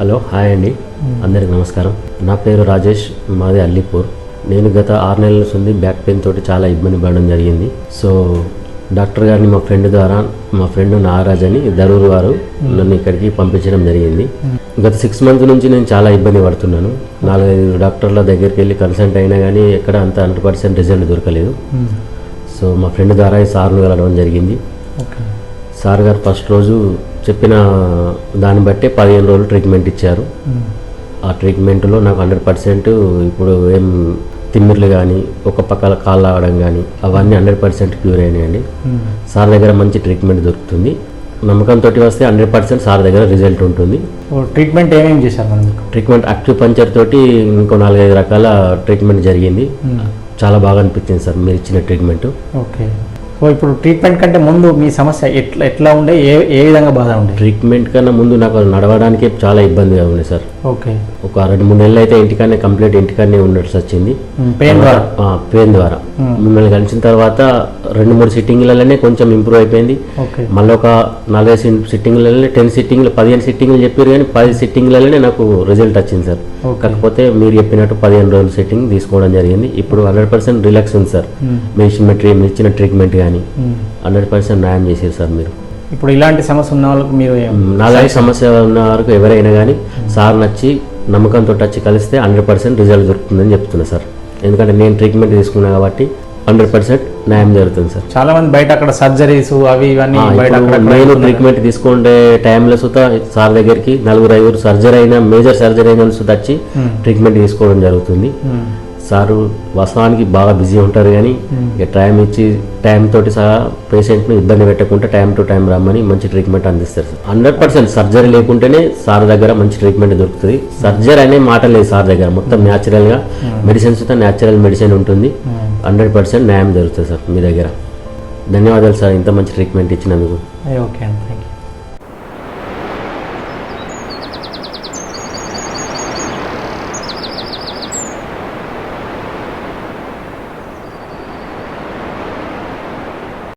Hello hi అండి. అందరికి నమస్కారం. నా పేరు రాజేష్ మాది అల్లీపూర్. నేను గత ఆరు నెలల నుండి బ్యాక్ పెయిన్ తోటి చాలా ఇబ్బంది పడడం జరిగింది. సో డాక్టర్ గారిని మా ఫ్రెండ్ ద్వారా మా ఫ్రెండ్ నాగరాజ్ అని దరూర్ వారు నన్ను ఇక్కడికి పంపించడం జరిగింది. గత సిక్స్ మంత్స్ నుంచి నేను చాలా ఇబ్బంది పడుతున్నాను. నాలుగైదు డాక్టర్ల దగ్గరికి వెళ్ళి కన్సల్ట్ అయినా కానీ ఎక్కడ అంత హండ్రెడ్ పర్సెంట్ రిజల్ట్ దొరకలేదు. సో మా ఫ్రెండ్ ద్వారా ఈ సార్ను వెళ్ళడం జరిగింది. సార్ గారు ఫస్ట్ రోజు చెప్పిన దాన్ని బట్టే పదిహేను రోజులు ట్రీట్మెంట్ ఇచ్చారు. ఆ ట్రీట్మెంట్లో నాకు హండ్రెడ్ పర్సెంట్ ఇప్పుడు ఏం తిమ్మిర్లు కానీ ఒక పక్కల కాళ్ళు లాగడం కానీ అవన్నీ హండ్రెడ్ పర్సెంట్ క్యూర్ అయినాయండి. సార్ దగ్గర మంచి ట్రీట్మెంట్ దొరుకుతుంది. నమ్మకంతో వస్తే హండ్రెడ్ పర్సెంట్ సార్ దగ్గర రిజల్ట్ ఉంటుంది. ట్రీట్మెంట్ ఏమేమి చేశారు మనం ట్రీట్మెంట్ పంచర్ తోటి ఇంకో నాలుగైదు రకాల ట్రీట్మెంట్ జరిగింది. చాలా బాగా అనిపించింది సార్ మీరు ఇచ్చిన ట్రీట్మెంట్ ఓకే. సో ఇప్పుడు ట్రీట్మెంట్ కంటే ముందు మీ సమస్య ఎట్లా ఎట్లా ఉండే? ఏ ఏ విధంగా బాధ ఉండే? ట్రీట్మెంట్ కన్నా ముందు నాకు నడవడానికి చాలా ఇబ్బందిగా ఉంది సార్. ఓకే. ఒక రెండు మూడు నెలలు అయితే ఇంటికానే కంప్లీట్ ఇంటికానే ఉండాల్సి వచ్చింది పెయిన్ ద్వారా? పెయిన్ ద్వారా. మిమ్మల్ని కలిసిన తర్వాత రెండు మూడు సిట్టింగ్లలోనే కొంచెం ఇంప్రూవ్ అయిపోయింది. మళ్ళీ ఒక నలభై సిట్టింగ్లలోనే టెన్ సిట్టింగ్లు పదిహేను సిట్టింగ్లు చెప్పారు కానీ పది సిట్టింగ్లలోనే నాకు రిజల్ట్ వచ్చింది సార్. కాకపోతే మీరు చెప్పినట్టు పదిహేను రోజులు సిట్టింగ్ తీసుకోవడం జరిగింది. ఇప్పుడు హండ్రెడ్ పర్సెంట్ రిలాక్స్ ఉంది సార్. మెడిసిన్ మెటీరియల్ ఇచ్చిన ట్రీట్మెంట్ కానీ హండ్రెడ్ పర్సెంట్ న్యాయం చేశారు సార్ మీరు. ఇప్పుడు ఇలాంటి సమస్య ఉన్న వాళ్ళకి మీరు నాలుగు సమస్య ఉన్న వరకు ఎవరైనా కానీ సార్ నచ్చి నమ్మకంతో వచ్చి కలిస్తే హండ్రెడ్ పర్సెంట్ రిజల్ట్ దొరుకుతుందని చెప్తున్నా సార్. ఎందుకంటే నేను ట్రీట్మెంట్ తీసుకున్నా కాబట్టి హండ్రెడ్ పర్సెంట్ న్యాయం జరుగుతుంది సార్. చాలా మంది బయట అక్కడ సర్జరీస్ అవి ఇవన్నీ నేను ట్రీట్మెంట్ తీసుకుంటే టైంలో సుతా సార్ దగ్గరికి నలుగురు ఐదుగురు సర్జరీ అయినా మేజర్ సర్జరీ అయిన సుతా వచ్చి ట్రీట్మెంట్ తీసుకోవడం జరుగుతుంది. సారు వాస్తవానికి బాగా బిజీ ఉంటారు కానీ ఇక టైం ఇచ్చి టైం తోటి సహా పేషెంట్ని ఇబ్బంది పెట్టకుండా టైం టు టైం రమ్మని మంచి ట్రీట్మెంట్ అందిస్తారు సార్. హండ్రెడ్ పర్సెంట్ సర్జరీ లేకుంటేనే సార్ దగ్గర మంచి ట్రీట్మెంట్ దొరుకుతుంది. సర్జరీ అనే మాట లేదు సార్ దగ్గర. మొత్తం న్యాచురల్గా మెడిసిన్స్ న్యాచురల్ మెడిసిన్ ఉంటుంది. హండ్రెడ్ పర్సెంట్ న్యాయం జరుగుతుంది సార్ మీ దగ్గర. ధన్యవాదాలు సార్ ఇంత మంచి ట్రీట్మెంట్ ఇచ్చినందుకు. ఓకే అండి.